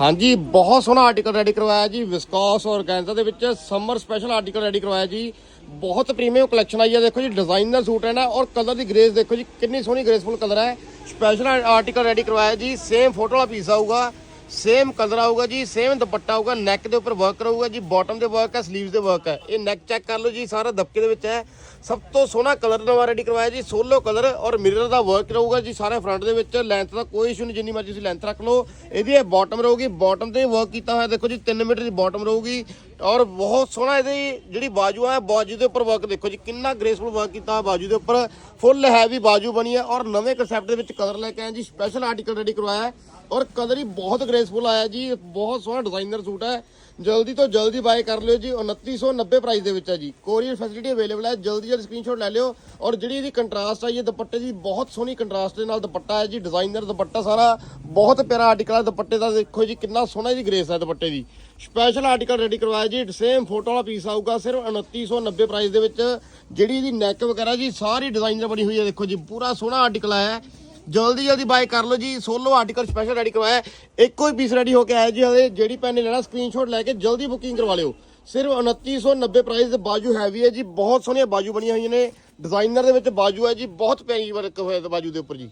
ਹਾਂਜੀ, ਬਹੁਤ ਸੋਹਣਾ ਆਰਟੀਕਲ ਰੈਡੀ ਕਰਵਾਇਆ ਜੀ ਵਿਸਕੋਸ ਔਰਗੈਂਜ਼ਾ ਦੇ ਵਿੱਚ ਸਮਰ ਸਪੈਸ਼ਲ ਆਰਟੀਕਲ ਰੈਡੀ ਕਰਵਾਇਆ ਜੀ। ਬਹੁਤ ਪ੍ਰੀਮੀਅਮ ਕਲੈਕਸ਼ਨ ਆਈ ਹੈ ਦੇਖੋ ਜੀ ਡਿਜ਼ਾਈਨਰ ਸੂਟ ਹੈ ਨਾ, ਔਰ ਕਲਰ ਦੀ ਗ੍ਰੇਸ ਦੇਖੋ ਜੀ, ਕਿੰਨੀ ਸੋਹਣੀ ਗ੍ਰੇਸਫੁਲ ਕਲਰ ਹੈ। ਸਪੈਸ਼ਲ ਆਰਟੀਕਲ ਰੈਡੀ ਕਰਵਾਇਆ ਜੀ ਸੇਮ ਫੋਟੋ ਵਾਲਾ ਪੀਸ ਆਊਗਾ। ਸੇਮ ਕਲਰ ਆਊਗਾ ਜੀ ਸੇਮ ਦੁਪੱਟਾ ਆਊਗਾ ਨੈਕ ਦੇ ਉੱਪਰ ਵਰਕ ਰਹੂਗਾ ਜੀ ਬਾਟਮ ਦੇ ਵਰਕ ਹੈ ਸਲੀਵਸ ਦੇ ਵਰਕ ਹੈ। ਇਹ ਨੈਕ ਚੈੱਕ ਕਰ ਲਓ ਜੀ, ਸਾਰਾ ਦਬਕੇ ਦੇ ਵਿੱਚ ਹੈ। ਸਭ ਤੋਂ ਸੋਹਣਾ ਕਲਰ ਨਵਾਂ ਰੈਡੀ ਕਰਵਾਇਆ ਜੀ ਸੋਲੋ ਕਲਰ ਔਰ ਮਿਰਰ ਦਾ ਵਰਕ ਰਹੂਗਾ ਜੀ, ਸਾਰੇ ਫਰੰਟ ਦੇ ਵਿੱਚ ਲੈਂਥ ਦਾ ਕੋਈ ਇਸ਼ੂ ਨਹੀਂ, ਜਿੰਨੀ ਮਰਜ਼ੀ ਤੁਸੀਂ ਲੈਂਥ ਰੱਖ ਲਓ। ਇਹਦੀ ਇਹ ਬਾਟਮ ਰਹੂਗੀ ਬਾਟਮ ਤੇ ਵਰਕ ਕੀਤਾ ਹੋਇਆ, ਦੇਖੋ ਜੀ 3 ਮੀਟਰ ਦੀ ਬਾਟਮ ਰਹੂਗੀ। ਔਰ ਬਹੁਤ ਸੋਹਣਾ ਇਹਦੀ ਜਿਹੜੀ ਬਾਜੂ ਹੈ ਬਾਜੂ ਦੇ ਉੱਪਰ ਵਰਕ ਦੇਖੋ ਜੀ, ਕਿੰਨਾ ਗ੍ਰੇਸਫੁਲ ਵਰਕ ਕੀਤਾ ਬਾਜੂ ਦੇ ਉੱਪਰ। ਫੁੱਲ ਹੈਵੀ ਬਾਜੂ ਬਣੀ ਹੈ ਔਰ ਨਵੇਂ ਕਨਸੈਪਟ ਦੇ ਵਿੱਚ ਕਲਰ ਲੈ ਕੇ ਆਏ ਜੀ ਸਪੈਸ਼ਲ ਆਰਟੀਕਲ ਰੈਡੀ ਕਰਵਾਇਆ ਔਰ ਕਲਰ ਹੀ ਬਹੁਤ ਗ੍ਰੇਸਫੁਲ ਆਇਆ ਜੀ। ਬਹੁਤ ਸੋਹਣਾ ਡਿਜ਼ਾਈਨਰ ਸੂਟ ਹੈ। ਜਲਦੀ ਤੋਂ ਜਲਦੀ ਬਾਏ ਕਰ ਲਿਓ ਜੀ। 2990 ਪ੍ਰਾਈਸ ਦੇ ਵਿੱਚ ਹੈ ਜੀ। ਕੋਰੀਅਰ ਫੈਸਿਲਿਟੀ ਅਵੇਲੇਬਲ ਹੈ। ਜਲਦੀ ਜਲਦੀ ਸਕਰੀਨਸ਼ਾਟ ਲੈ ਲਿਓ। ਔਰ ਜਿਹੜੀ ਇਹਦੀ ਕੰਟਰਾਸਟ ਆਈ ਹੈ ਦੁਪੱਟੇ ਦੀ, ਬਹੁਤ ਸੋਹਣੀ ਕੰਟਰਾਸਟ ਦੇ ਨਾਲ ਦੁਪੱਟਾ ਹੈ ਜੀ। ਡਿਜ਼ਾਈਨਰ ਦੁਪੱਟਾ ਸਾਰਾ। ਬਹੁਤ ਪਿਆਰਾ ਆਰਟੀਕਲ ਹੈ ਦੁਪੱਟੇ ਦਾ। ਦੇਖੋ ਜੀ, ਕਿੰਨਾ ਸੋਹਣਾ ਇਹਦੀ ਗ੍ਰੇਸ ਹੈ ਦੁਪੱਟੇ ਦੀ। ਸਪੈਸ਼ਲ ਆਰਟੀਕਲ ਰੈਡੀ ਕਰਵਾਇਆ ਜੀ। ਸੇਮ ਫੋਟੋ ਵਾਲਾ ਪੀਸ ਆਊਗਾ ਸਿਰਫ 2990 ਪ੍ਰਾਈਸ ਦੇ ਵਿੱਚ। ਜਿਹੜੀ ਇਹਦੀ ਨੈਕ ਵਗੈਰਾ ਜੀ, ਸਾਰੀ ਡਿਜ਼ਾਈਨਰ ਬਣੀ ਹੋਈ ਹੈ। ਦੇਖੋ ਜੀ, ਪੂਰਾ ਸੋਹਣਾ ਆਰਟੀਕਲ ਆਇਆ ਹੈ। ਜਲਦੀ ਜਲਦੀ ਬਾਏ ਕਰ ਲਓ ਜੀ। ਸੋਲੋ ਆਰਟੀਕਲ ਸਪੈਸ਼ਲ ਰੈਡੀ ਕਰਵਾਇਆ। ਇੱਕੋ ਹੀ ਪੀਸ ਰੈਡੀ ਹੋ ਕੇ ਆਇਆ ਜੀ ਹਲੇ। ਜਿਹੜੀ ਪੈਨ ਨੇ ਲੈਣਾ ਸਕਰੀਨਸ਼ਾਟ ਲੈ ਕੇ ਜਲਦੀ ਬੁਕਿੰਗ ਕਰਵਾ ਲਿਓ। ਸਿਰਫ 2990 ਪ੍ਰਾਈਸ ਦੇ ਬਾਜੂ ਹੈਵੀ ਹੈ ਜੀ। ਬਹੁਤ ਸੋਹਣੀਆਂ ਬਾਜੂ ਬਣੀਆਂ ਹੋਈਆਂ ਨੇ। ਡਿਜ਼ਾਈਨਰ ਦੇ ਵਿੱਚ ਬਾਜੂ ਹੈ ਜੀ। ਬਹੁਤ ਪਿਆਰੀ ਵਰਕ ਹੋਇਆ ਬਾਜੂ ਦੇ ਉੱਪਰ ਜੀ।